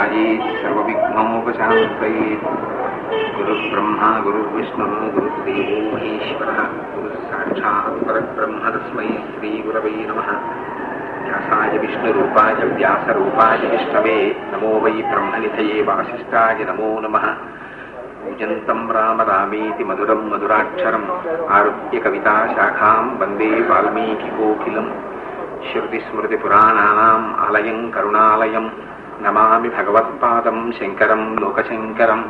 ध्यायेत् सर्वविघ्नोपशान्तयेत् गुरुर्ब्रह्मा गुरुर्विष्णुः गुरुर्देवो महेश्वरः गुरुः साक्षात् परब्रह्म तस्मै श्रीगुरवै नमः व्यासाय विष्णुरूपाय व्यासरूपाय विष्णवे नमो वै ब्रह्मनिधये वासिष्ठाय नमो नमः पूजन्तम् राम रामेति मधुरम् मधुराक्षरम् आरुह्य कविताशाखाम् वन्दे वाल्मीकिकोकिलम् श्रुतिस्मृतिपुराणानाम् आलयम् करुणालयम् నమామి భగవత్పాదం శంకరం లోకశంకరం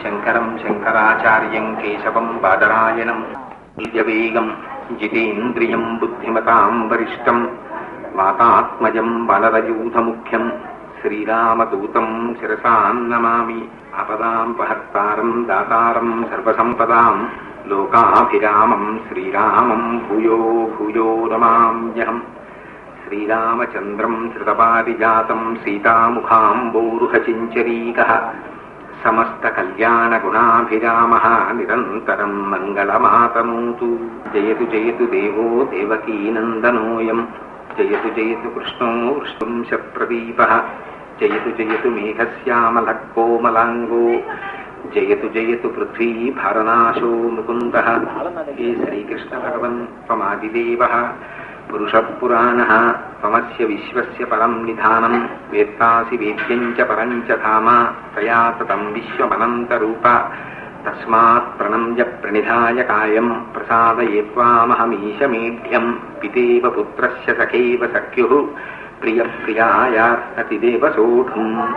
శంకరం శంకరాచార్యం కేశవం పాదరాయణం నిజవేగం జితేంద్రియం బుద్ధిమతాం వరిష్టం వాతాత్మజం వనరయూధముఖ్యం శ్రీరామదూతం శిరసాం నమామి అపదాం పహర్తారం దాతారం సర్వసంపదాం లోకాభిరామం శ్రీరామం భూయో భూయో రమామ్యహం శ్రీరామచంద్రం ధృతపారిజాతం సీతాముఖాంబోరుహచించరీక గుణాభిరామ నిరంతరం మంగళమాతమూతు. జయతు జయతు దేవో దేవకీనందనోయం జయతు జయతు కృష్ణో వృష్ంశ ప్రదీప జయతు జయతు మేఘశ్యామల కోమలాంగో జయతు జయతు పృథ్వీ భరనాశో ముకుంద శ్రీకృష్ణ భగవన్ త్వమాదిదేవ పురుషపురాణ తమస్య విశ్వస్య పరం నిధానం వేత్తాసి వేద్యంచ పరంచ ధామ తయా తతం విశ్వమనంతరూప తస్మాత్ ప్రణమ్య ప్రణిధాయ కాయం ప్రసాదయేత్వామహమీశమేఢ్యం పితేవ పుత్రస్య సఖైవ సఖ్యు ప్రియ ప్రియాయార్హతి దేవసోఢుం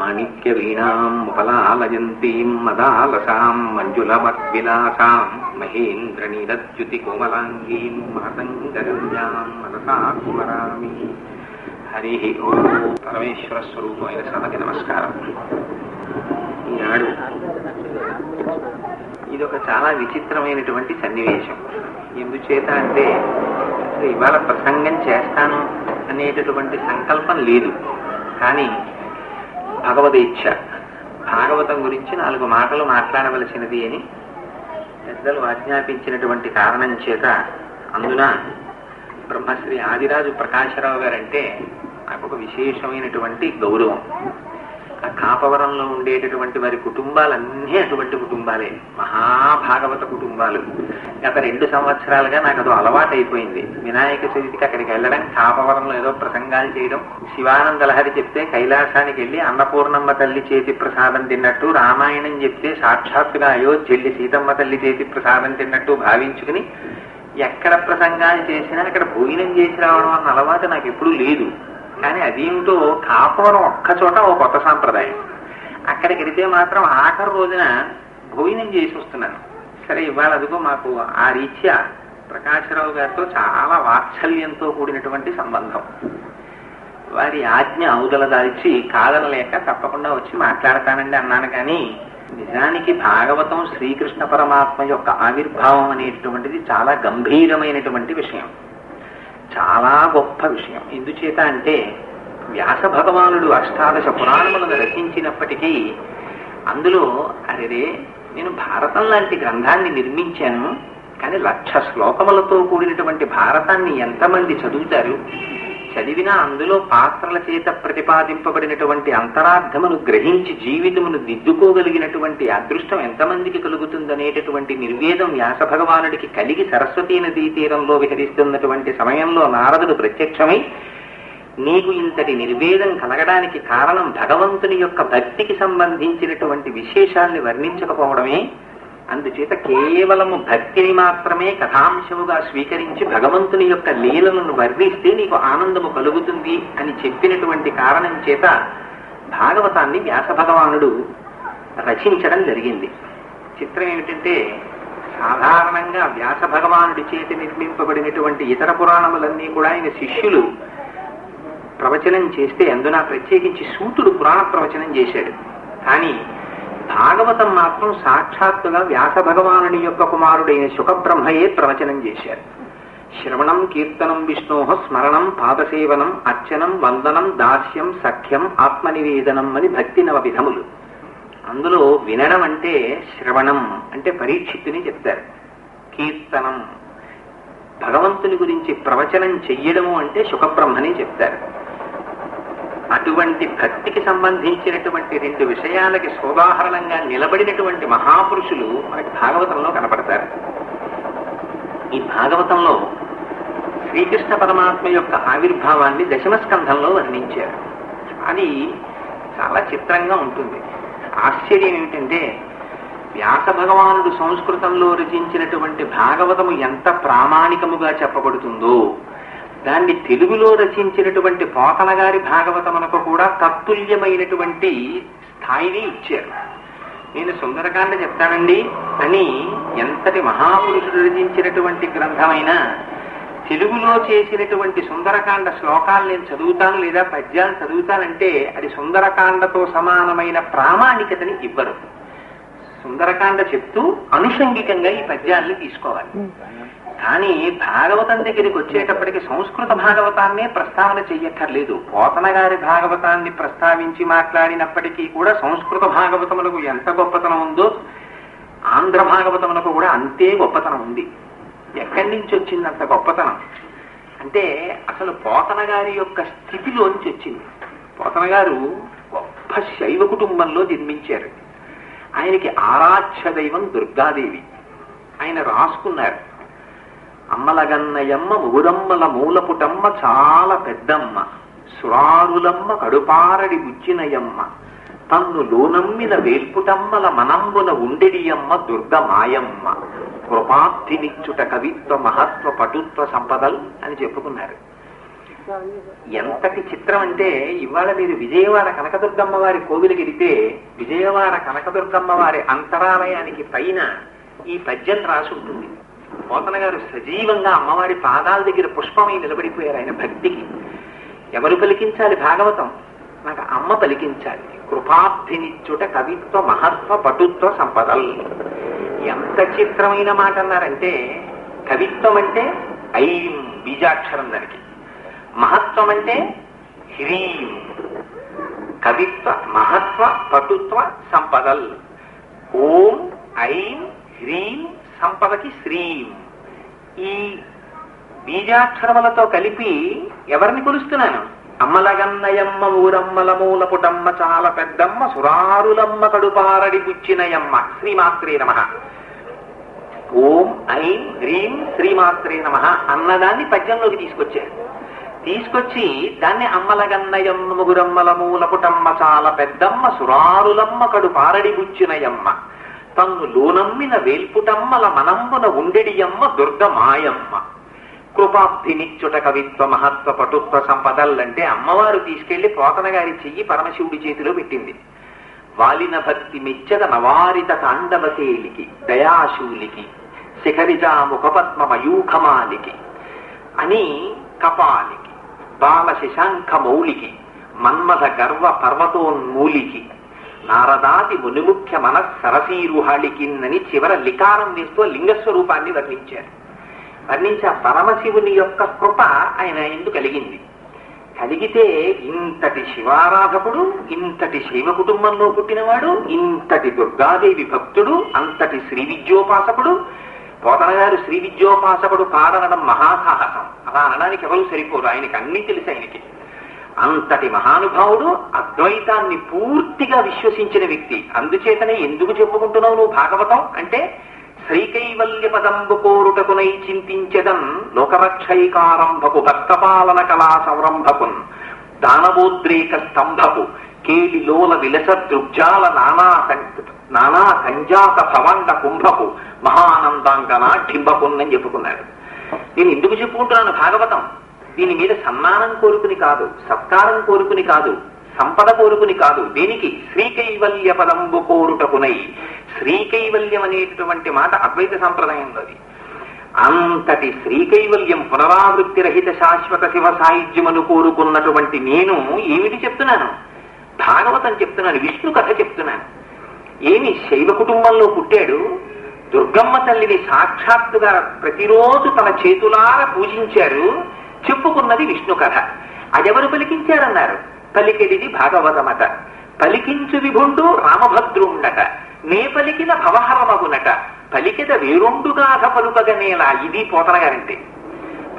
మాణిక్య మాణిక్యవీణాముపలాలయంతీం మదాలసాం మంజులమద్విలాసాం మహేంద్రనీలద్యుతికోమలాంగీం మహసంగగమ్యాం మనసా కుమరామి హరి ఓ పరమేశ్వర స్వరూపమైన సభకి నమస్కారం ఈనాడు ఇది ఒక చాలా విచిత్రమైనటువంటి సన్నివేశం. ఎందుచేత అంటే ఇవాళ ప్రసంగం చేస్తాను అనేటటువంటి సంకల్పం లేదు. కానీ భగవద్ భగవదీచ్ఛ భాగవతం గురించి నాలుగు మాటలు మాట్లాడవలసినది అని పెద్దలు ఆజ్ఞాపించినటువంటి కారణం చేత అందున బ్రహ్మశ్రీ ఆదిరాజు ప్రకాశరావు గారంటే నాకు ఒక విశేషమైనటువంటి గౌరవం. ఆ కాపవరంలో ఉండేటటువంటి వారి కుటుంబాలన్నీ అటువంటి కుటుంబాలే. మహాభాగవత కుటుంబాలు. గత రెండు సంవత్సరాలుగా నాకు అదో అలవాటు అయిపోయింది వినాయక చవితికి అక్కడికి వెళ్ళడం కాపవరంలో ఏదో ప్రసంగాలు చేయడం. శివానంద లహరి చెప్తే కైలాసానికి వెళ్ళి అన్నపూర్ణమ్మ తల్లి చేతి ప్రసాదం తిన్నట్టు రామాయణం చెప్తే సాక్షాత్తుగా అయోధ్యల్లి సీతమ్మ తల్లి చేతి ప్రసాదం తిన్నట్టు భావించుకుని ఎక్కడ ప్రసంగాలు చేసినా అక్కడ భోజనం చేసి రావడం అన్న అలవాటు నాకు ఎప్పుడూ లేదు. కానీ అదేమిటో కాపురం ఒక్క చోట ఓ కొత్త సాంప్రదాయం. అక్కడికి వెళితే మాత్రం ఆఖరి రోజున భోజనం చేసి వస్తున్నాను. సరే ఇవాళ అదిగో మాకు ఆ రీత్యా ప్రకాశరావు గారితో చాలా వాత్సల్యంతో కూడినటువంటి సంబంధం. వారి ఆజ్ఞ ఔదల దాల్చి కాదనలేక తప్పకుండా వచ్చి మాట్లాడతానండి అన్నాను కానీ నిజానికి భాగవతం శ్రీకృష్ణ పరమాత్మ యొక్క ఆవిర్భావం అనేటువంటిది చాలా గంభీరమైనటువంటి విషయం. చాలా గొప్ప విషయం. ఎందుచేత అంటే వ్యాస భగవానుడు అష్టాదశ పురాణములను రచించినప్పటికీ అందులో అరే నేను భారతం లాంటి గ్రంథాన్ని నిర్మించాను కానీ లక్ష శ్లోకములతో కూడినటువంటి భారతాన్ని ఎంతమంది చదువుతారు? చదివినా అందులో పాత్రల చేత ప్రతిపాదింపబడినటువంటి అంతరార్థమును గ్రహించి జీవితమును దిద్దుకోగలిగినటువంటి అదృష్టం ఎంతమందికి కలుగుతుందనేటటువంటి నిర్వేదం వ్యాస భగవానుడికి కలిగి సరస్వతీ నదీ తీరంలో విహరిస్తున్నటువంటి సమయంలో నారదుడు ప్రత్యక్షమై నీకు ఇంతటి నిర్వేదం కలగడానికి కారణం భగవంతుని యొక్క భక్తికి సంబంధించినటువంటి విశేషాల్ని వర్ణించకపోవడమే అందుచేత కేవలము భక్తిని మాత్రమే కథాంశముగా స్వీకరించి భగవంతుని యొక్క లీలలను వర్ణిస్తే నీకు ఆనందము కలుగుతుంది అని చెప్పినటువంటి కారణం చేత భాగవతాన్ని వ్యాస భగవానుడు రచించడం జరిగింది. చిత్రం ఏమిటంటే సాధారణంగా వ్యాస భగవానుడి చేతి నిర్మింపబడినటువంటి ఇతర పురాణములన్నీ కూడా ఆయన శిష్యులు ప్రవచనం చేస్తే అందున ప్రత్యేకించి సూతుడు పురాణ ప్రవచనం చేశాడు. కానీ భాగవతం మాత్రం సాక్షాత్తుగా వ్యాస భగవానుని యొక్క కుమారుడైన సుఖబ్రహ్మయే ప్రవచనం చేశారు. శ్రవణం కీర్తనం విష్ణో స్మరణం పాదసేవనం అర్చనం వందనం దాస్యం సఖ్యం ఆత్మనివేదనం అని భక్తి నవ విధములు. అందులో వినడం అంటే శ్రవణం అంటే పరీక్షిత్తుని చెప్తారు. కీర్తనం. భగవంతుని గురించి ప్రవచనం చెయ్యడము అంటే సుఖబ్రహ్మని చెప్తారు. అటువంటి భక్తికి సంబంధించినటువంటి రెండు విషయాలకి సోదాహరణంగా నిలబడినటువంటి మహాపురుషులు మనకి భాగవతంలో కనపడతారు. ఈ భాగవతంలో శ్రీకృష్ణ పరమాత్మ యొక్క ఆవిర్భావాన్ని దశమస్కంధంలో వర్ణించారు. అది చాలా చిత్రంగా ఉంటుంది. ఆశ్చర్యం ఏమిటంటే వ్యాస భగవానుడు సంస్కృతంలో రచించినటువంటి భాగవతము ఎంత ప్రామాణికముగా చెప్పబడుతుందో. దాన్ని తెలుగులో రచించినటువంటి పోతల గారి భాగవతమునకు కూడా తత్తుల్యమైనటువంటి స్థాయిని ఇచ్చారు. నేను సుందరకాండ చెప్తానండి. అని ఎంతటి మహాపురుషుడు రచించినటువంటి గ్రంథమైనా తెలుగులో చేసినటువంటి సుందరకాండ శ్లోకాలు నేను చదువుతాను లేదా పద్యాలు చదువుతానంటే అది సుందరకాండతో సమానమైన ప్రామాణికతని ఇవ్వరు. సుందరకాండ చెప్తూ అనుషంగికంగా ఈ పద్యాల్ని తీసుకోవాలి. కానీ భాగవతం దగ్గరికి వచ్చేటప్పటికి సంస్కృత భాగవతాన్నే ప్రస్తావన చెయ్యక్కర్లేదు. పోతన గారి భాగవతాన్ని ప్రస్తావించి మాట్లాడినప్పటికీ కూడా సంస్కృత భాగవతములకు ఎంత గొప్పతనం ఉందో ఆంధ్ర భాగవతములకు కూడా అంతే గొప్పతనం ఉంది. ఎక్కడి నుంచి వచ్చింది అంత గొప్పతనం? అంటే అసలు పోతన గారి యొక్క స్థితిలోంచి వచ్చింది. పోతన గారు గొప్ప శైవ కుటుంబంలో జన్మించారు. ఆయనకి ఆరాధ్య దైవం దుర్గాదేవి. ఆయన రాసుకున్నారు. అమ్మలగన్నయమ్మ ఊరమ్మల మూలపుటమ్మ చాలా పెద్దమ్మ. సురారులమ్మ కడుపారడి బుచ్చినయమ్మ. తన్ను లోనమ్మిన వేల్పుటమ్మల మనంబున ఉండెడియమ్మ దుర్గ మాయమ్మ కృపార్థినిచ్చుట కవిత్వ మహత్వ పటుత్వ సంపదల్ అని చెప్పుకున్నారు. ఎంతటి చిత్రం అంటే ఇవాళ మీరు విజయవాడ కనకదుర్గమ్మ వారి కోవిలకి వెడితే విజయవాడ కనకదుర్గమ్మ వారి అంతరాలయానికి పైన ఈ పద్యం రాసి ఉంటుంది పోతన గారు సజీవంగా అమ్మవారి పాదాల దగ్గర పుష్పమై నిలబడిపోయారు. ఆయన భక్తికి ఎవరు పలికించాలి? భాగవతం. నాకు అమ్మ పలికించాలి. కృపార్థినిచ్చుట కవిత్వ మహత్వ పటుత్వ సంపదల్. ఎంత చిత్రమైన మాట అన్నారంటే కవిత్వం అంటే ఐం బీజాక్షరం దానికి. మహత్వం అంటే హ్రీం. కవిత్వ మహత్వ పటుత్వ సంపదల్. ఓం ఐం హ్రీం సంపదకి శ్రీం. ఈ బీజాక్షరములతో కలిపి ఎవరిని కొలుస్తున్నాను? అమ్మలగన్నయమ్మ ఊరమ్మల మూల పుటమ్మ చాలా పెద్దమ్మ సురారులమ్మ కడుపారడి బుచ్చినయమ్మ శ్రీమాత్రే నమ. ఓం ఐం హ్రీం శ్రీమాత్రే నమ అన్నదాన్ని పద్యంలోకి తీసుకొచ్చారు. తీసుకొచ్చి దాన్ని అమ్మలగన్నయమ్మ ముగురమ్మల మూల పుటమ్మ చాలా పెద్దమ్మ సురారులమ్మ కడు పారడి బుచ్చినయమ్మ తన్ను లోనమ్మిన వేల్పుటమ్మల మనంబున ఉండెడియమ్మ దుర్గ మాయమ్మ కృపాబ్ధినిచ్చుట కవిత్వ మహత్వ పటుత్వ సంపదల్లంటే అమ్మవారు తీసుకెళ్ళి పోతన గారి చెయ్యి పరమశివుడి చేతిలో పెట్టింది. వాలిన భక్తి మెచ్చద నవారిత తాండవశేలికి దయాశూలికి శిఖరిజా ముఖపద్మ మయూఖమాలికి అని కపాలికి బాల శశాంఖ మౌలికి మన్మథ గర్వ పర్వతోన్మూలికి నారదాది మునిముఖ్య మన సరసీరుహాళికిన్నని చివర లికారం వేస్తూ లింగస్వరూపాన్ని వర్ణించారు. వర్ణించి ఆ పరమశివుని యొక్క కృప ఆయన ఎందుకు కలిగింది. కలిగితే ఇంతటి శివారాధకుడు ఇంతటి శైవ కుటుంబంలో పుట్టినవాడు ఇంతటి దుర్గాదేవి భక్తుడు అంతటి శ్రీ విద్యోపాసకుడు. పోతనగారు శ్రీ విద్యోపాసకుడు కాదనడం మహాసాహసం. అలా అనడానికి ఎవరు సరిపోరు. ఆయనకి అన్ని తెలుసు ఆయనకి. అంతటి మహానుభావుడు అద్వైతాన్ని పూర్తిగా విశ్వసించిన వ్యక్తి. అందుచేతనే ఎందుకు చెప్పుకుంటున్నావు నువ్వు భాగవతం? అంటే శ్రీకైవల్య పదంబు కోరుటకునై చింతించదం లోకరక్షైకారంభకు భక్తపాలన కళా సంరంభకున్ దానవోద్రేక స్తంభకు కేలిలోల విలస దృగ్జాల నానా నానా సంజాత భవండ కుంభకు మహానందాంగనా ఢింబకున్నని చెప్పుకున్నాడు. నేను ఎందుకు చెప్పుకుంటున్నాను? భాగవతం దీని మీద సన్మానం కోరుకుని కాదు సత్కారం కోరుకుని కాదు సంపద కోరుకుని కాదు దీనికి శ్రీకైవల్య పదంబు కోరుటకునై. శ్రీకైవల్యం అనేటటువంటి మాట అద్వైత సంప్రదాయంలో అది. అంతటి శ్రీకైవల్యం పునరావృత్తి రహిత శాశ్వత శివ సాహిత్యమును కోరుకున్నటువంటి నేను ఏమిటి చెప్తున్నాను? భాగవతం చెప్తున్నాను విష్ణు కథ చెప్తున్నాను. ఏమి శైవ కుటుంబంలో పుట్టాడు దుర్గమ్మ తల్లిని సాక్షాత్తుగా ప్రతిరోజు తన చేతులార పూజించారు చెప్పుకున్నది విష్ణు కథ. అదెవరు పలికించారన్నారు? పలికెడిది భాగవతమట. పలికించు విభుండు రామభద్రుండట. నే పలికిన భవహరమగునట. పలికిద వేరొండుగాథ పలుకగనేలా ఇది పోతన గారంటే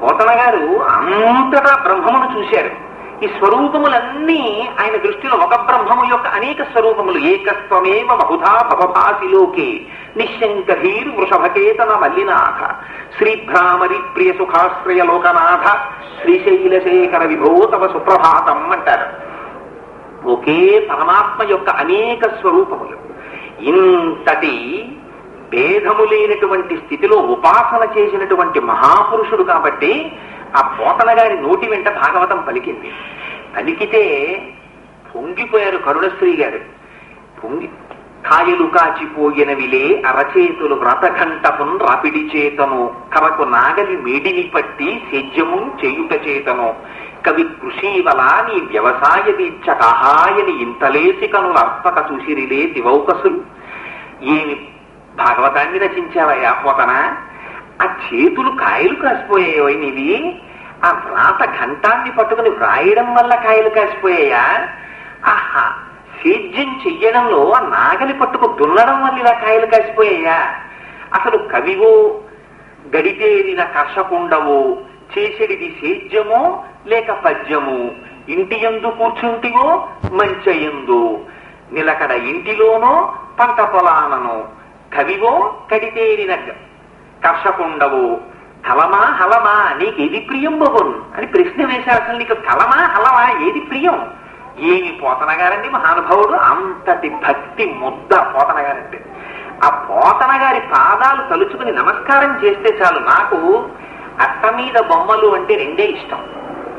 పోతన గారు అంతటా బ్రహ్మమును చూశారు. ఈ స్వరూపములన్నీ ఆయన దృష్టిలో ఒక బ్రహ్మము యొక్క అనేక స్వరూపములు. ఏకత్వమేవ బహుధా భవభాసిలోకే. నిశంకధీర్ వృషభకేతన మల్లినాథ శ్రీభ్రామరి ప్రియ సుఖాశ్రయ లోకనాథ శ్రీశైలశేఖర విభో తవ సుప్రభాతం అంటారు ఒకే పరమాత్మ యొక్క అనేక స్వరూపములు. ఇంతటి భేదము లేనటువంటి స్థితిలో ఉపాసన చేసినటువంటి మహాపురుషుడు కాబట్టి ఆ పోతన గారి నోటి వెంట భాగవతం పలికింది. పలికితే పొంగిపోయారు కరుణశ్రీ గారు పొంగి కాయలు కాచిపోయినవిలే అరచేతులు వ్రతఘంటపున్ రాపిడి చేతను కరకు నాగలి మేడిని పట్టి సేద్యము చేయుట చేతను. కవి కృషీవల నీ వ్యవసాయ దీక్ష కహాయని ఇంతలేసి కనుల అర్పక చూసిరిలే దివౌకసులు. ఏమి భాగవతాన్ని రచించావయ్యా పోతన? ఆ చేతులు కాయలు కాసిపోయాయో నీవి? ఆ వ్రాత ఘంటాన్ని పట్టుకుని వ్రాయడం వల్ల కాయలు కాసిపోయాయా? ఆహా సేద్యం చెయ్యడంలో ఆ నాగలి పట్టుకు దున్నడం వల్ల ఇలా కాయలు కాసిపోయాయా? అసలు కవివో గడితేరిన కర్షకుండవో చేసేడిది సేద్యమో లేక పద్యము? ఇంటి ఎందు కూర్చుంటివో మంచయందు నిలకడ ఇంటిలోనో పంట పొలానను? కవివో కడితేరిన కర్షకుండవు? కలమా హలమా నీకు ఏది ప్రియం బొగున్ అని ప్రశ్న వేశారు అసలు నీకు కలమా హలమా ఏది ప్రియం? ఏమి పోతన గారండి మహానుభావుడు? అంతటి భక్తి ముద్ద పోతన గారంటే ఆ పోతన గారి పాదాలు తలుచుకుని నమస్కారం చేస్తే చాలు. నాకు అట్ట మీద బొమ్మలు అంటే రెండే ఇష్టం.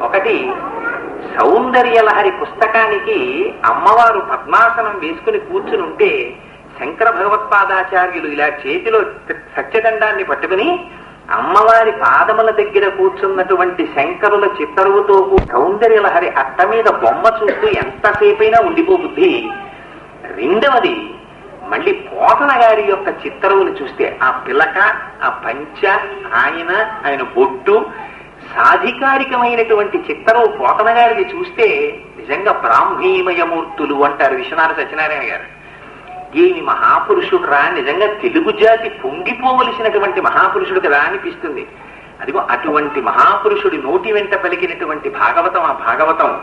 ఒకటి సౌందర్యలహరి పుస్తకానికి అమ్మవారు పద్మాసనం వేసుకుని కూర్చుని ఉంటే శంకర భగవత్పాదాచార్యులు ఇలా చేతిలో సత్యదండాన్ని పట్టుకుని అమ్మవారి పాదముల దగ్గర కూర్చున్నటువంటి శంకరుల చిత్తరువుతో సౌందర్యలహరి అట్ట మీద బొమ్మ చూస్తూ ఎంతసేపైనా ఉండిపోబుద్ది రెండవది మళ్ళీ పోతన గారి యొక్క చిత్తరువులు చూస్తే ఆ పిలక ఆ పంచ ఆయన ఆయన బొట్టు సాధికారికమైనటువంటి చిత్తరువు పోతన గారిని చూస్తే నిజంగా బ్రాహ్మీమయమూర్తులు అంటారు విశ్వనాథ సత్యనారాయణ గారు. ఏమి మహాపురుషుడు రా నిజంగా తెలుగు జాతి పొంగిపోవలసినటువంటి మహాపురుషుడు కదా అనిపిస్తుంది? అదిగో అటువంటి మహాపురుషుడి నోటి వెంట పలికినటువంటి భాగవతం ఆ భాగవతం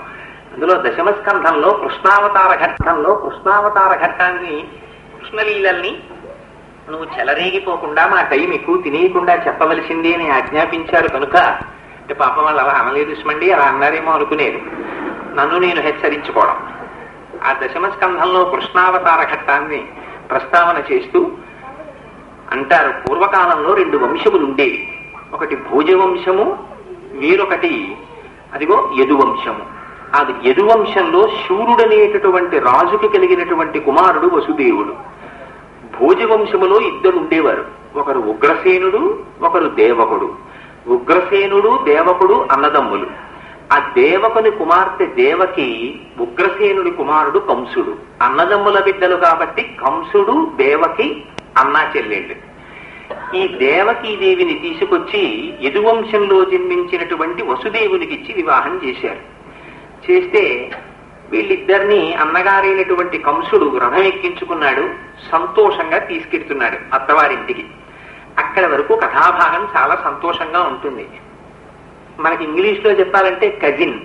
అందులో దశమస్కంధంలో కృష్ణావతార ఘట్టంలో కృష్ణావతార ఘట్టాన్ని కృష్ణలీలల్ని నువ్వు చెలరేగిపోకుండా మా టైం ఎక్కువ తినేయకుండా చెప్పవలసింది అని ఆజ్ఞాపించారు కనుక అంటే పాపం వాళ్ళు అలా అనలేదు సుమండి అలా అన్నారేమో అనుకునేది. నన్ను నేను హెచ్చరించుకోవడం. దశమ స్కంధంలో కృష్ణావతార ఘట్టాన్ని ప్రస్తావన చేస్తూ అంటారు. పూర్వకాలంలో రెండు వంశములు ఉండేవి. ఒకటి భోజవంశము వేరొకటి అదిగో యదువంశము. అది యదువంశంలో శూరుడనేటటువంటి రాజుకి కలిగినటువంటి కుమారుడు వసుదేవుడు. భోజవంశములో ఇద్దరు ఉండేవారు. ఒకరు ఉగ్రసేనుడు ఒకరు దేవకుడు. ఉగ్రసేనుడు దేవకుడు అన్నదమ్ములు. ఆ దేవకుని కుమార్తె దేవకి ఉగ్రసేనుడి కుమారుడు కంసుడు. అన్నదమ్ముల బిడ్డలు కాబట్టి కంసుడు దేవకి అన్నా చెల్లెళ్ళు. ఈ దేవకీ దేవిని తీసుకొచ్చి యదువంశంలో జన్మించినటువంటి వసుదేవునికి ఇచ్చి వివాహం చేశారు. చేస్తే వీళ్ళిద్దరిని అన్నగారైనటువంటి కంసుడు రథం ఎక్కించుకున్నాడు సంతోషంగా తీసుకెడుతున్నాడు అత్తవారింటికి. అక్కడ వరకు కథాభాగం చాలా సంతోషంగా ఉంటుంది. మనకి ఇంగ్లీష్లో చెప్పాలంటే కజిన్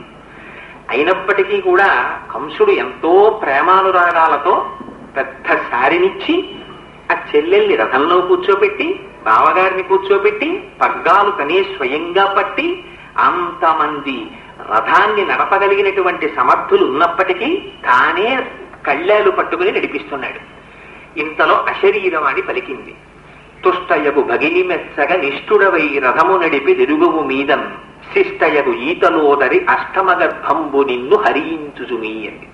అయినప్పటికీ కూడా కంసుడు ఎంతో ప్రేమానురాగాలతో పెద్ద సారినిచ్చి ఆ చెల్లెల్ని రథంలో కూర్చోబెట్టి బావగారిని కూర్చోబెట్టి పగ్గాలు తనే స్వయంగా పట్టి అంతమంది రథాన్ని నడపగలిగినటువంటి సమర్థులు ఉన్నప్పటికీ తానే కళ్ళాలు పట్టుకుని నడిపిస్తున్నాడు. ఇంతలో అశరీరవాణి పలికింది. తుష్టయగు భగిని మెచ్చగ నిష్ఠుడవై రథము నడిపి తిరుగువు మీదన్ శిష్టయగు ఈతలోదరి అష్టమగర్భంబు నిన్ను హరించుచుమీ అని.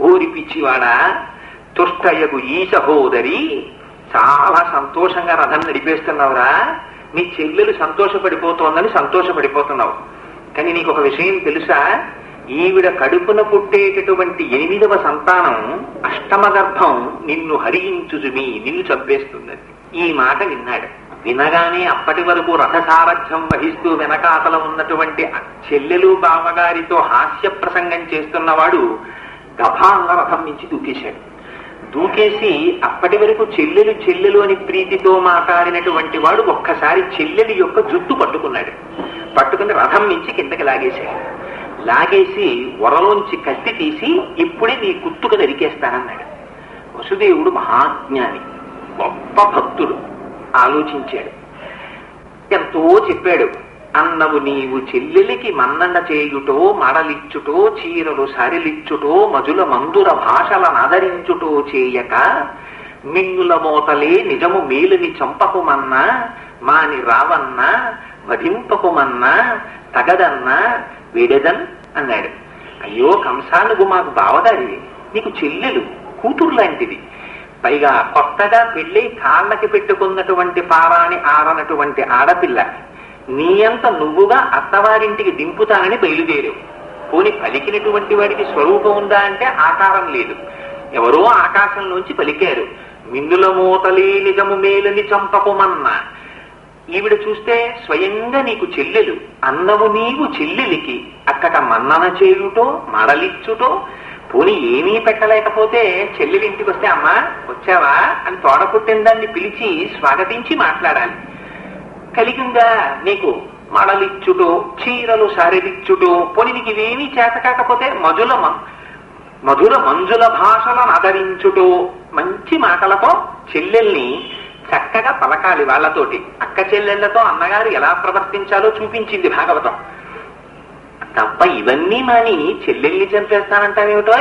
ఊరి పిచ్చివాడా తుష్టయగు ఈశహోదరి చాలా సంతోషంగా రథం నడిపేస్తున్నావురా. నీ చెల్లెలు సంతోషపడిపోతోందని సంతోషపడిపోతున్నావు. కానీ నీకు ఒక విషయం తెలుసా? ఈవిడ కడుపున పుట్టేటటువంటి ఎనిమిదవ సంతానం అష్టమగర్భం నిన్ను హరించుజుమి నిన్ను చంపేస్తుందని ఈ మాట విన్నాడు. వినగానే అప్పటి వరకు రథసారథ్యం వహిస్తూ వెనకాతల ఉన్నటువంటి చెల్లెలు బావగారితో హాస్య ప్రసంగం చేస్తున్నవాడు గభాంగ రథం నుంచి దూకేశాడు. దూకేసి అప్పటి వరకు చెల్లెలు చెల్లెలు అని ప్రీతితో మాట్లాడినటువంటి వాడు ఒక్కసారి చెల్లెలు యొక్క జుట్టు పట్టుకున్నాడు. పట్టుకుని రథం నుంచి కిందకి లాగేశాడు. లాగేసి వరలోంచి కత్తి తీసి ఇప్పుడే నీ గుర్తుకు నరికేస్తానన్నాడు. వసుదేవుడు మహాజ్ఞాని గొప్ప భక్తుడు ఆలోచించాడు. ఎంతో చెప్పాడు అన్నవు నీవు చెల్లెలికి మన్నన చేయుటో మడలిచ్చుటో చీరలు సరిలిచ్చుటో మధుల మందుర భాషల ఆదరించుటో చేయక మింగుల మోతలే నిజము మేలుని చంపకుమన్నా మాని రావన్నా వధింపకుమన్నా తగదన్నా విడదన్? అన్నాడు. అయ్యో కంసానుగు మాకు బావదారివి. నీకు చెల్లెలు కూతురు లాంటిది పైగా కొత్తగా పెళ్ళి కాళ్ళకి పెట్టుకున్నటువంటి పారాని ఆరనటువంటి ఆడపిల్ల. నీ అంత నువ్వుగా అత్తవారింటికి దింపుతానని బయలుదేరావు. పోని పలికినటువంటి వాడికి స్వరూపం ఉందా అంటే ఆకారం లేదు. ఎవరో ఆకాశంలోంచి పలికారు. మిందుల మూతలే నిజము మేలని చంపకుమన్నా. ఈవిడ చూస్తే స్వయంగా నీకు చెల్లెలు. అన్నవు నీవు చెల్లెలికి. అక్కట మన్నన చేయుటో మరలిచ్చుటో పోనీ ఏమీ పెట్టలేకపోతే చెల్లెలు ఇంటికి వస్తే అమ్మా వచ్చావా? అని తోడ పుట్టిన దాన్ని పిలిచి స్వాగతించి మాట్లాడాలి. కలిగిందా నీకు? మడలిచ్చుటో చీరలు సారెదిచ్చుటో పోనీ నీకు ఇవేమీ చేత కాకపోతే మధుల మధుర మంజుల భాషలను ఆదరించుటో మంచి మాటలతో చెల్లెల్ని చక్కగా పలకాలి వాళ్ళతోటి. అక్క చెల్లెళ్ళతో అన్నగారు ఎలా ప్రవర్తించాలో చూపించింది భాగవతం. తప్ప ఇవన్నీ మాని చెల్లెల్ని చంపేస్తానంటావేమిటో?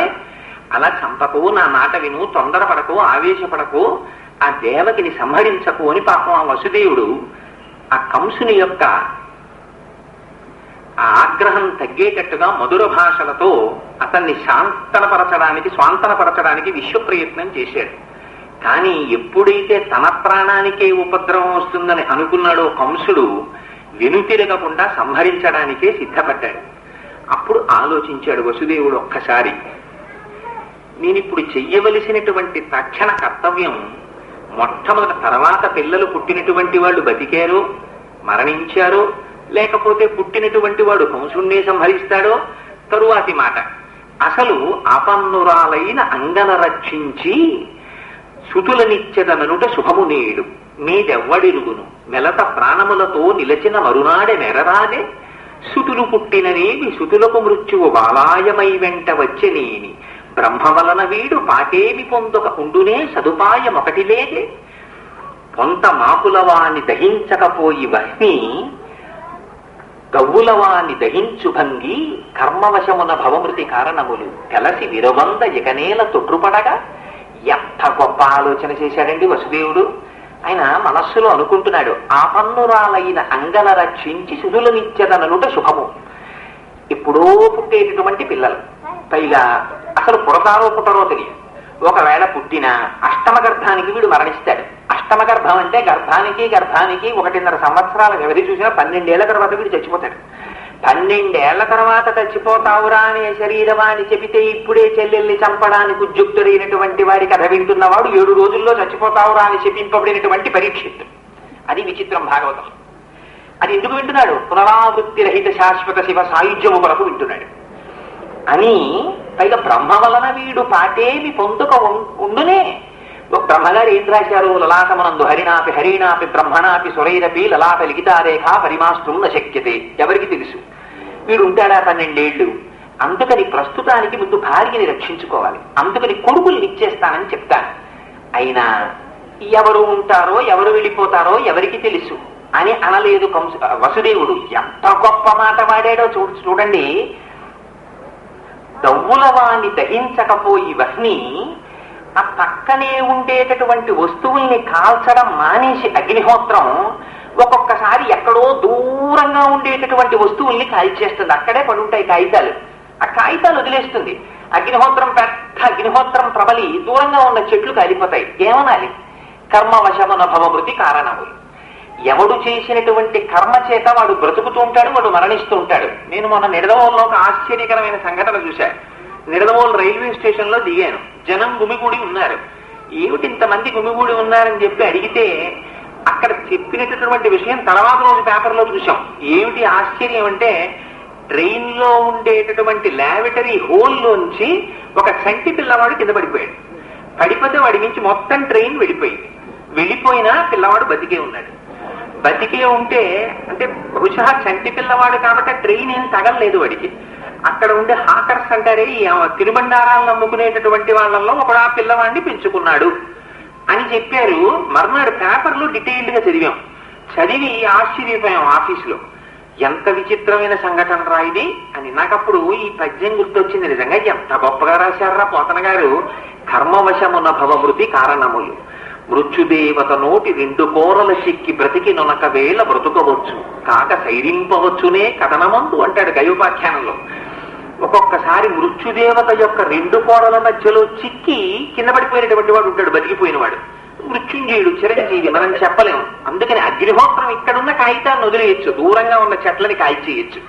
అలా చంపకు నా మాట విను తొందరపడకు ఆవేశపడకు ఆ దేవకిని సంహరించకు అని పాపం ఆ వసుదేవుడు ఆ కంసుని యొక్క ఆ ఆగ్రహం తగ్గేటట్టుగా మధుర భాషలతో అతన్ని శాంతనపరచడానికి స్వాంతనపరచడానికి విశ్వ ప్రయత్నం చేశాడు. కానీ ఎప్పుడైతే తన ప్రాణానికే ఉపద్రవం వస్తుందని అనుకున్నాడో కంసుడు వెనుతిరగకుండా సంహరించడానికే సిద్ధపడ్డాడు. అప్పుడు ఆలోచించాడు వసుదేవుడు ఒక్కసారి నేనిప్పుడు చెయ్యవలసినటువంటి తక్షణ కర్తవ్యం మొట్టమొదటి తర్వాత పిల్లలు పుట్టినటువంటి వాళ్ళు బతికారో మరణించారో లేకపోతే పుట్టినటువంటి వాడు కంసుణ్ణే సంహరిస్తాడో తరువాతి మాట. అసలు అపన్నురాలైన అంగన రక్షించి సుతులనిచ్చెదననుట శుభము నేడు. మీదెవ్వడిరుగును? మెలత ప్రాణములతో నిలచిన మరునాడె నెరరానే? శుతులు పుట్టిననేవి శుతులకు మృత్యువు బాలాయమై వెంట వచ్చెనేని బ్రహ్మ వలన వీడు పాటేమి పొందొక ఉండునే సదుపాయమొకటి లేదే. పొంత మాపులవాని దహించకపోయి వహ్ని గవ్వులవాని దహించు భంగి కర్మవశమున భవమృతి కారణములు. కలసి విరవంద ఇకనేల తొట్రుపడగా ఎంత గొప్ప ఆలోచన చేశాడండి వసుదేవుడు. ఆయన మనస్సులో అనుకుంటున్నాడు ఆపన్నురాలైన అంగన రక్షించి సుధులనిచ్చెదననుట శుభము. ఎప్పుడో పుట్టేటటువంటి పిల్లలు. పైగా అసలు పురతారో పుట్టరో తెలియదు. ఒకవేళ పుట్టిన అష్టమ గర్భానికి వీడు మరణిస్తాడు. అష్టమ గర్భం అంటే గర్భానికి గర్భానికి ఒకటిన్నర సంవత్సరాల వ్యవధి చూసినా పన్నెండేళ్ళ తర్వాత వీడు చచ్చిపోతాడు. పన్నెండేళ్ళ తర్వాత చచ్చిపోతావురా అనే శరీరమాని చెబితే ఇప్పుడే చెల్లెల్ని చంపడానికి ఉద్యుక్తుడైనటువంటి వాడి కథ వింటున్నవాడు ఏడు రోజుల్లో చచ్చిపోతావురా అని చెప్పింపబడినటువంటి పరీక్షిత్తు అది విచిత్రం భాగవతం. అది ఎందుకు వింటున్నాడు? పునరావృత్తి రహిత శాశ్వత శివ సాయుధ్యము కొరకు వింటున్నాడు. అని పైగా బ్రహ్మ వలన వీడు పాటేమి పొందుక ఉం- ఉండునే. బ్రహ్మగారు ఏం రాశారు లలాటమనందు హరినాపి హరిణాపి బ్రహ్మణాపి సురైరపి లలాట లిఖితారేఖ పరిమాష్టం శక్యతే. ఎవరికి తెలుసు? వీడు ఉంటాడా పన్నెండేళ్ళు? అందుకని ప్రస్తుతానికి ముందు భార్యని రక్షించుకోవాలి. అందుకని కొడుకులు ఇచ్చేస్తానని చెప్తాను. అయినా ఎవరు ఉంటారో ఎవరు వెళ్ళిపోతారో ఎవరికి తెలుసు. అని అనలేదు కంసు వసుదేవుడు. ఎంత గొప్ప మాట వాడాడో చూ చూడండి. దవ్వుల వాణ్ణి దహించకపోయి వహ్ని ఆ పక్కనే ఉండేటటువంటి వస్తువుల్ని కాల్చడం మానేసి అగ్నిహోత్రం ఒక్కొక్కసారి ఎక్కడో దూరంగా ఉండేటటువంటి వస్తువుల్ని కాల్చేస్తుంది అక్కడే పడుంటాయి కాగితాలు. ఆ కాగితాలు వదిలేస్తుంది. అగ్నిహోత్రం పెద్ద అగ్నిహోత్రం ప్రబలి దూరంగా ఉన్న చెట్లు కాలిపోతాయి. ఏమనాలి? కర్మవశమున భవమృతి కారణము. ఎవడు చేసినటువంటి కర్మ చేత వాడు బ్రతుకుతూ ఉంటాడు వాడు మరణిస్తూ ఉంటాడు. నేను మొన్న నిడదవోల్లో ఒక ఆశ్చర్యకరమైన సంఘటన చూశాను నిడదవోలు రైల్వే స్టేషన్లో దిగాను. జనం గుమిగూడి ఉన్నారు. ఏమిటి ఇంతమంది గుమిగూడి ఉన్నారని చెప్పి అడిగితే అక్కడ చెప్పినటువంటి విషయం తర్వాత రోజు పేపర్లో చూసాం ఏమిటి ఆశ్చర్యం అంటే ట్రైన్లో ఉండేటటువంటి లాబిటరీ హోల్లోంచి ఒక చంటి పిల్లవాడు కింద పడిపోయాడు. పడిపోతే వాడి నుంచి మొత్తం ట్రైన్ వెళ్ళిపోయింది. వెళ్ళిపోయినా పిల్లవాడు బతికే ఉన్నాడు. బతికే ఉంటే అంటే బహుశా చంటి పిల్లవాడు కాబట్టి ట్రైన్ ఏం తగలలేదు వాడికి. అక్కడ ఉండే హాకర్స్ అంటారే ఈ తిరుబండారాలను అమ్ముకునేటటువంటి వాళ్ళల్లో ఒకడు ఆ పిల్లవాడిని పెంచుకున్నాడు. అని చెప్పారు. మర్నాడు పేపర్లో డీటెయిల్డ్గా చదివాం చదివి ఆశ్చర్యపోయాం ఆఫీసులో. ఎంత విచిత్రమైన సంఘటన రా ఇది అని నాకప్పుడు ఈ పద్యం గుర్తొచ్చింది నిజంగా. ఎంత గొప్పగా రాశారా పోతన గారు. కర్మవశమున భవమృతి కారణములు. మృత్యుదేవత నోటి రెండు కోరల చిక్కి బ్రతికి నొనక వేళ బ్రతుకవచ్చు. కాక సైరింపవచ్చునే కథనమందు అంటాడు గయోపాఖ్యానంలో ఒక్కొక్కసారి మృత్యుదేవత యొక్క రెండు కోడల మధ్యలో చిక్కి కింద పడిపోయినటువంటి వాడు ఉంటాడు బతికిపోయినవాడు. మృత్యుంజయుడు చిరంజీవి మనం చెప్పలేము. అందుకని అగ్నిహోత్రం ఇక్కడున్న కాగితాన్ని వదిలేయచ్చు. దూరంగా ఉన్న చెట్లని కాల్చేయచ్చు.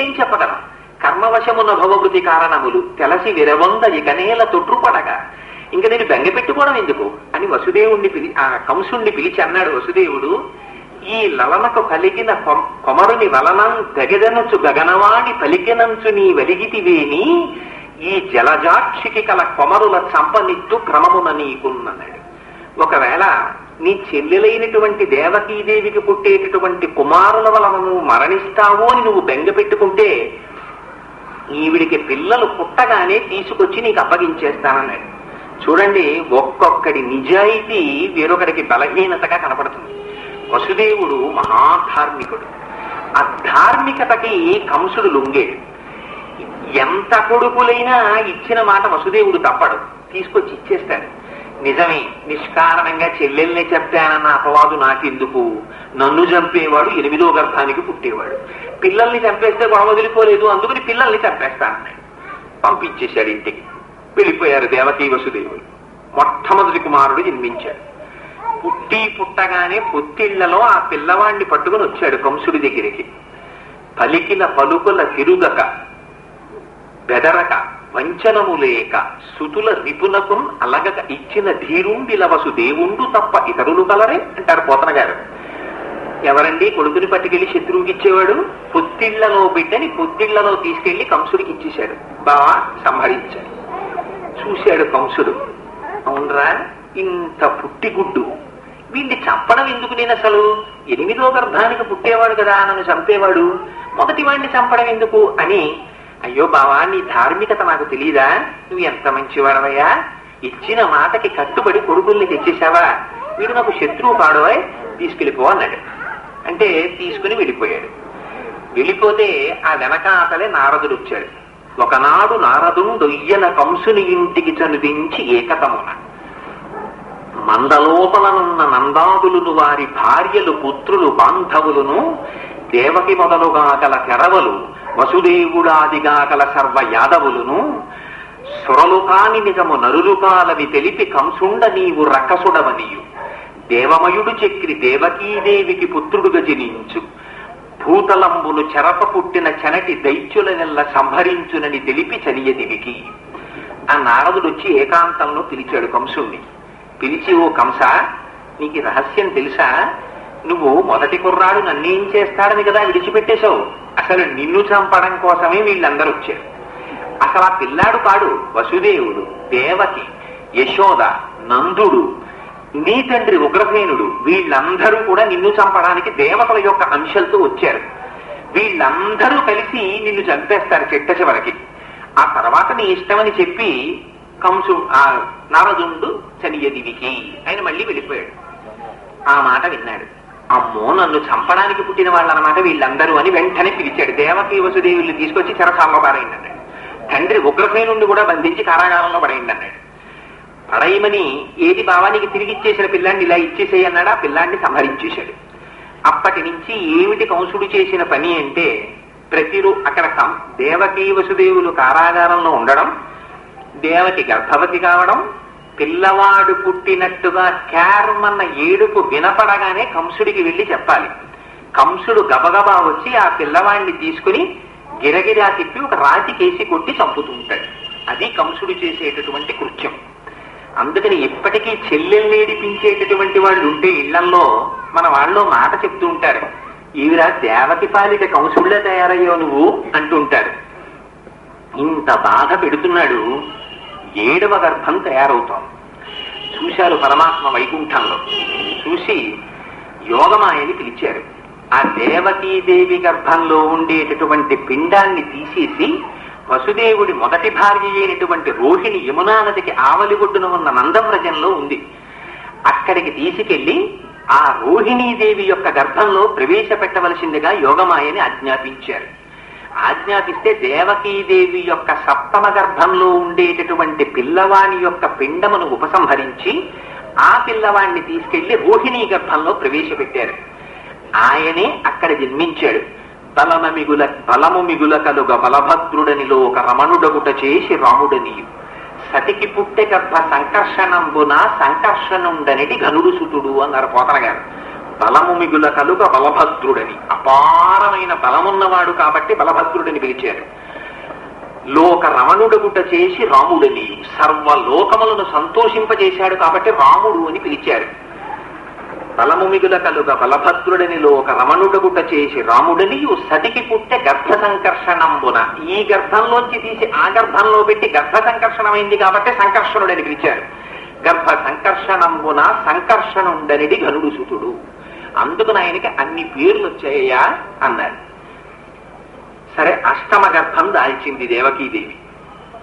ఏం చెప్పగలం? కర్మవశమున్న భవభృతి కారణములు. తెలసి విరవంద ఇకనేల తొట్టుపడగా ఇంక నేను బెంగ పెట్టుకోవడం ఎందుకు? అని వసుదేవుణ్ణి పిలి ఆ కంసుణ్ణి పిలిచి అన్నాడు వసుదేవుడు. ఈ లలనకు కలిగిన కొమరుని వలనం గగదనుచు గగనవాణి పలికినంచు నీ వెలిగితివేని ఈ జలజాక్షికి కల కొమరుల చంపనిట్టు క్రమమున నీకున్నన్నాడు ఒకవేళ నీ చెల్లెలైనటువంటి దేవకీదేవికి పుట్టేటటువంటి కుమారుల వలన నువ్వు మరణిస్తావు అని నువ్వు బెంగ పెట్టుకుంటే ఈవిడికి పిల్లలు పుట్టగానే తీసుకొచ్చి నీకు అప్పగించేస్తానన్నాడు చూడండి ఒక్కొక్కడి నిజాయితీ వేరొకడికి బలహీనతగా కనపడుతుంది. వసుదేవుడు మహాధార్మికుడు. ఆ ధార్మికతకి కంసుడు లొంగేడు ఎంత కొడుకులైనా ఇచ్చిన మాట వసుదేవుడు తప్పడు. తీసుకొచ్చి ఇచ్చేస్తాడు. నిజమే నిష్కారణంగా చెల్లెల్ని చెప్పానన్న అపవాదు నాకెందుకు? నన్ను చంపేవాడు ఎనిమిదో గర్భానికి పుట్టేవాడు. పిల్లల్ని చంపేస్తే గొడవ వదిలిపోలేదు అందుకని పిల్లల్ని చంపేస్తానన్నాడు. పంపించేశాడు ఇంటికి. వెళ్ళిపోయారు దేవకీ వసుదేవులు మొట్టమొదటి కుమారుడు జన్మించాడు. పుట్టి పుట్టగానే పొత్తిళ్ళలో ఆ పిల్లవాణ్ణి పట్టుకుని వచ్చాడు కంసుడి దగ్గరికి. పలికిన పలుకుల తిరుగక బెదరక వంచనము లేక సుతుల నిపుణకు అలగక ఇచ్చిన ధీరుండి లవసు దేవుండు తప్ప ఇతరులు కలరే అంటారు పోతన గారు ఎవరండి కొడుకుని పట్టుకెళ్ళి శత్రువుకి ఇచ్చేవాడు పొత్తిళ్ళలో బిడ్డని పొత్తిళ్ళలో తీసుకెళ్ళి కంసుడికి ఇచ్చేశాడు. బావా సంహరించాడు. చూశాడు కంసుడు. అవునరా ఇంత పుట్టిగుడ్డు. వీడిని చంపడం ఎందుకు నేను అసలు? ఎనిమిదో గర్భానికి పుట్టేవాడు కదా నన్ను చంపేవాడు. మొదటి వాడిని చంపడం ఎందుకు అని? అయ్యో బావా నీ ధార్మికత నాకు తెలీదా? నువ్వు ఎంత మంచివాడవయ్యా? ఇచ్చిన మాటకి కట్టుబడి కొడుకుల్ని తెచ్చేశావా? వీడు నాకు శత్రువు కాడోయ్ తీసుకెళ్ళిపో అన్నాడు. అంటే తీసుకుని వెళ్ళిపోయాడు. వెళ్ళిపోతే ఆ వెనకాతలే నారదుడు వచ్చాడు. ఒకనాడు నారదుండొయ్యన కంసుని ఇంటికి చనుదించి ఏకతమున్నాడు మందలోపలనున్న నందాదులును వారి భార్యలు పుత్రులు బాంధవులను దేవకి మొదలుగా గల తెరవలు వసుదేవుడాదిగా గల సర్వ యాదవులను సురలు కాని నిజము నరులు కాలవి తెలిపి కంసుండ నీవు రకసుడవనియు దేవమయుడు చక్రి దేవకీదేవికి పుత్రుడుగా జనించు. భూతలంబులు చెరప పుట్టిన చెనటి దైత్యుల నెల్ల సంహరించునని తెలిపి చనియదివికి ఆ నారదుడు వచ్చి ఏకాంతంలో పిలిచాడు కంసుణ్ణి. పిలిచి ఓ కంస నీకు రహస్యం తెలుసా? నువ్వు మొదటి కుర్రాడు నన్నేం చేస్తాడని కదా విడిచిపెట్టేశావు. అసలు నిన్ను చంపడం కోసమే వీళ్ళందరూ వచ్చారు. అసలు ఆ పిల్లాడు కాడు వసుదేవుడు దేవకి యశోద నందుడు నీ తండ్రి ఉగ్రసేనుడు. వీళ్ళందరూ కూడా నిన్ను చంపడానికి దేవతల యొక్క అంశలతో వచ్చారు. వీళ్ళందరూ కలిసి నిన్ను చంపేస్తారు చెట్ట చివరికి. ఆ తర్వాత నీ ఇష్టమని చెప్పి కంసు ఆ నారదుండు చనియదివికి. ఆయన మళ్ళీ వెళ్ళిపోయాడు. ఆ మాట విన్నాడు. అమ్మో నన్ను చంపడానికి పుట్టిన వాళ్ళనమాట వీళ్ళందరూ అని వెంటనే పిలిచాడు. దేవకీ వసుదేవుల్ని తీసుకొచ్చి చెరసాల్లో పారైంది అన్నాడు తండ్రి ఉగ్రసేనుండి కూడా బంధించి కారాగారంలో పడైంది అన్నాడు పడేయమని ఏది భావానికి తిరిగి ఇచ్చేసిన పిల్లాన్ని ఇలా ఇచ్చేసేయి అన్నాడు? ఆ పిల్లాన్ని సంహరించేశాడు. అప్పటి నుంచి ఏమిటి కంసుడు చేసిన పని అంటే ప్రతిరో అక్కడ దేవకీ వసుదేవులు కారాగారంలో ఉండడం దేవకి గర్భవతి కావడం పిల్లవాడు పుట్టినట్టుగా క్యారమన్న ఏడుపు వినపడగానే కంసుడికి వెళ్ళి చెప్పాలి. కంసుడు గబగబా వచ్చి ఆ పిల్లవాడిని తీసుకుని గిరగిరా తిప్పి ఒక రాతి కేసి కొట్టి చంపుతూ ఉంటాడు. అది కంసుడు చేసేటటువంటి కృత్యం. అందుకని ఇప్పటికీ చెల్లెల్ని ఏడిపించేటటువంటి వాళ్ళు ఉంటే ఇళ్ళల్లో మన వాళ్ళు మాట చెప్తూ ఉంటారు. ఈవిరా దేవకి పాలిట కంసుళ్ళ తయారయ్యో నువ్వు అంటుంటారు ఇంత బాధ పెడుతున్నాడు. ఏడవ గర్భం తయారవుతోంది చూశారు పరమాత్మ వైకుంఠంలో. చూసి యోగమాయని పిలిచారు. ఆ దేవకీదేవి గర్భంలో ఉండేటటువంటి పిండాన్ని తీసేసి వసుదేవుడి మొదటి భార్య అయినటువంటి రోహిణి యమునా నదికి ఆవలిగొడ్డున ఉన్న నందవ్రజంలో ఉంది. అక్కడికి తీసుకెళ్ళి ఆ రోహిణీదేవి యొక్క గర్భంలో ప్రవేశపెట్టవలసిందిగా యోగమాయని ఆజ్ఞాపించారు. ఆజ్ఞాపిస్తే దేవకీదేవి యొక్క సప్తమ గర్భంలో ఉండేటటువంటి పిల్లవాని యొక్క పిండమును ఉపసంహరించి ఆ పిల్లవాణ్ణి తీసుకెళ్ళి రోహిణీ గర్భంలో ప్రవేశపెట్టారు. ఆయనే అక్కడ జన్మించాడు. బలమ మిగుల బలము మిగుల కలుగ బలభద్రుడనిలో ఒక రమణుడగుట చేసి రాముడనియు. సతికి పుట్టె గర్భ సంకర్షణంబున సంకర్షణుండనిటి ఘనుడు సుతుడు అన్నారు పోతన గారు బలము మిగుల కలుగ బలభద్రుడని. అపారమైన బలమున్నవాడు కాబట్టి బలభద్రుడని పిలిచారు లోక రమణుడగుట చేసి రాముడని సర్వ లోకములను సంతోషింపజేశాడు కాబట్టి రాముడు అని పిలిచారు బలము మిగుల కలుగ బలభద్రుడని లోక రమణుడగుట చేసి రాముడని సతికి పుట్టే గర్భ సంకర్షణంబున ఈ గర్భంలోంచి తీసి ఆ గర్భంలో పెట్టి గర్భ సంకర్షణమైంది కాబట్టి సంకర్షణుడని పిలిచారు గర్భ సంకర్షణంబున సంకర్షణుండనిది ఘనుడు సుతుడు. అందుకు ఆయనకి అన్ని పేర్లు వచ్చాయ్యా అన్నారు. సరే అష్టమ గర్భం దాల్చింది దేవకీదేవి.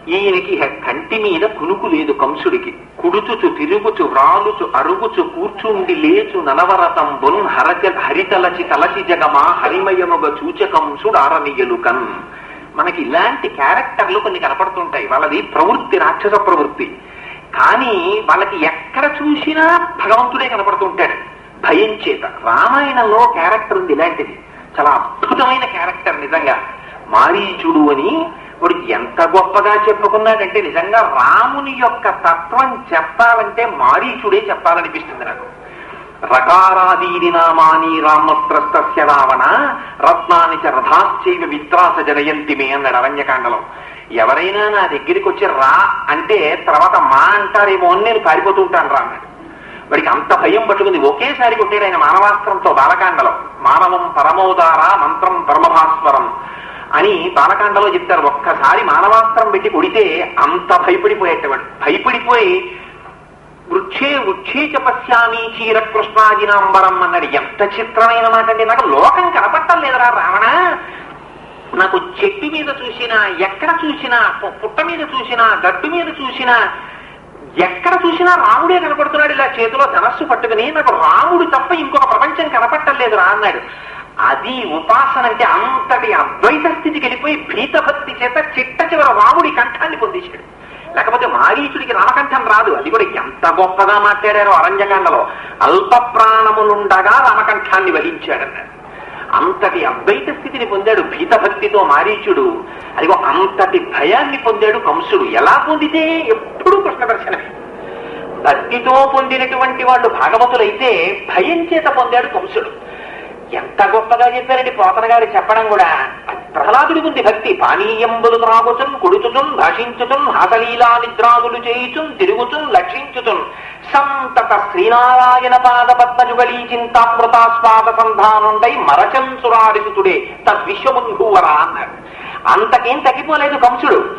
ఈయనకి కంటి మీద కునుకు లేదు కంసుడికి. కుడుచుచు తిరుగుచు వ్రాలుచు అరుగుచు కూర్చుండి లేచు ననవరతంబున్ హరజ హరితలచి తలచి జగమా హరిమయముగ చూచకంసుడు ఆరనియలుకన్ మనకి ఇలాంటి క్యారెక్టర్లు కొన్ని కనపడుతుంటాయి. వాళ్ళది ప్రవృత్తి రాక్షస ప్రవృత్తి. కానీ వాళ్ళకి ఎక్కడ చూసినా భగవంతుడే కనపడుతుంటాడు. భయం చేత రామాయణంలో క్యారెక్టర్ ఉంది ఇలాంటిది. చాలా అద్భుతమైన క్యారెక్టర్ నిజంగా. మారీచుడు అని వాడు ఎంత గొప్పగా చెప్పుకున్నాడంటే నిజంగా రాముని యొక్క తత్వం చెప్పాలంటే మారీచుడే చెప్పాలనిపిస్తుంది నాకు. రకారాదీని నామాని రామత్రస్తస్య రావణ రత్నాని చ రథాశ్చైవ విత్రాస జనయంతి మే అన్నాడు అరణ్యకాండలో. ఎవరైనా నా దగ్గరికి వచ్చి రా అంటే తర్వాత మా అంటారేమో అని నేను పారిపోతుంటాను రా అన్నాడు. వాడికి అంత భయం పట్టుకుంది. ఒకేసారి కొట్టాడు ఆయన మానవాస్త్రంతో బాలకాండలో. మానవం పరమోదార మంత్రం పరమభాస్వరం అని బాలకాండలో చెప్తారు. ఒక్కసారి మానవాస్త్రం పెట్టి కొడితే అంత భయపడిపోయేటవాడు. భయపడిపోయి వృక్షే వృక్షే చ చీర కృష్ణాజినాంబరం అన్నాడు. ఎంత చిత్రమైన మాట అండి నాకు లోకం కనపట్టం లేదురా రావణ. నాకు చెట్టు మీద చూసినా ఎక్కడ చూసినా పుట్ట మీద చూసినా గట్టు మీద చూసినా ఎక్కడ చూసినా రాముడే కనపడుతున్నాడు ఇలా చేతిలో ధనస్సు పట్టుకుని నాకు రాముడు తప్ప ఇంకొక ప్రపంచం కనపట్టలేదు రా అన్నాడు. అది ఉపాసన అంటే అంతటి అద్వైత స్థితికి వెళ్ళిపోయి భీతభక్తి చేత చిట్ట చివర రాముడి కంఠాన్ని పొందించాడు. లేకపోతే మారీచుడికి రామకంఠం రాదు. అది కూడా ఎంత గొప్పగా మాట్లాడారో అరణ్యకాండలో. అల్ప ప్రాణములుండగా రామకంఠాన్ని వహించాడన్నాడు అంతటి అద్వైత స్థితిని పొందాడు భీతభక్తితో మారీచుడు. అదిగో అంతటి భయాన్ని పొందాడు కంసుడు. ఎలా పొందితే? ఎప్పుడూ కృష్ణ దర్శనమే. భక్తితో పొందినటువంటి వాళ్ళు భాగవతులైతే భయం చేత పొందాడు కంసుడు. ఎంత గొప్పగా చెప్పారండి పోతన గారు చెప్పడం కూడా. ప్రహ్లాదుడి ఉంది భక్తి. పానీయంబులు త్రాగుచున్ కుడుచుచున్ భాషించుచున్ హాసలీలా నిద్రాదులు చేయుచున్ తిరుగుచున్ లక్షించుచున్. సంతత శ్రీనారాయణ పాద పద్మజుగళీ చింతామృతాస్వాద సంధానుండై మరచంసురారిసుతుడే తద్విశ్వమున్భూవరా అన్నాడు. అంతకేం తగ్గిపోలేదు కంసుడు.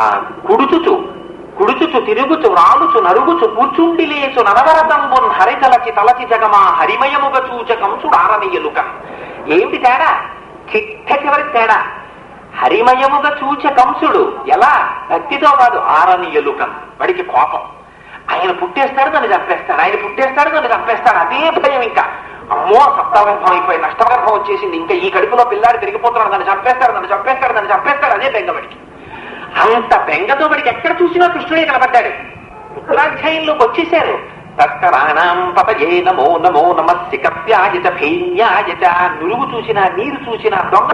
ఆ కుడుచుచు కుడుచుచు తిరుగుచు రాలుచు నరుగుచు కూర్చుండి లేచు నరవరతంబున్ హరితలచి తలచి జగమా హరిమయముగ చూచకంసుడు ఆరనీయలుకం ఏమిటి తేడా? చిట్ట చివరి తేడా. హరిమయముగ చూచ కంసుడు. ఎలా? భక్తితో కాదు ఆరనీయలుకం. వాడికి కోపం. ఆయన పుట్టేస్తాడు నన్ను చంపేస్తాడు. ఆయన పుట్టేస్తాడు నన్ను చంపేస్తాడు. అదే భయం ఇంకా. అమ్మో సప్తాగర్భం అయిపోయి నష్టగర్భం వచ్చేసింది. ఇంకా ఈ కడుపులో పిల్లాడు తిరిగిపోతున్నాడు. నన్ను చంపేస్తాడు నన్ను చంపేస్తాడు నన్ను చంపేస్తాడు. అదే బెంగబడికి అంత బెంగతో వాడికి ఎక్కడ చూసినా కృష్ణుడే కనబడ్డాడు ఉత్తరాధ్యాయంలోకి వచ్చేశారు. తత్కరాణం పతయే నమో నమో నమస్సి కప్యాయ చ నురుగు చూసినా నీరు చూసినా దొంగ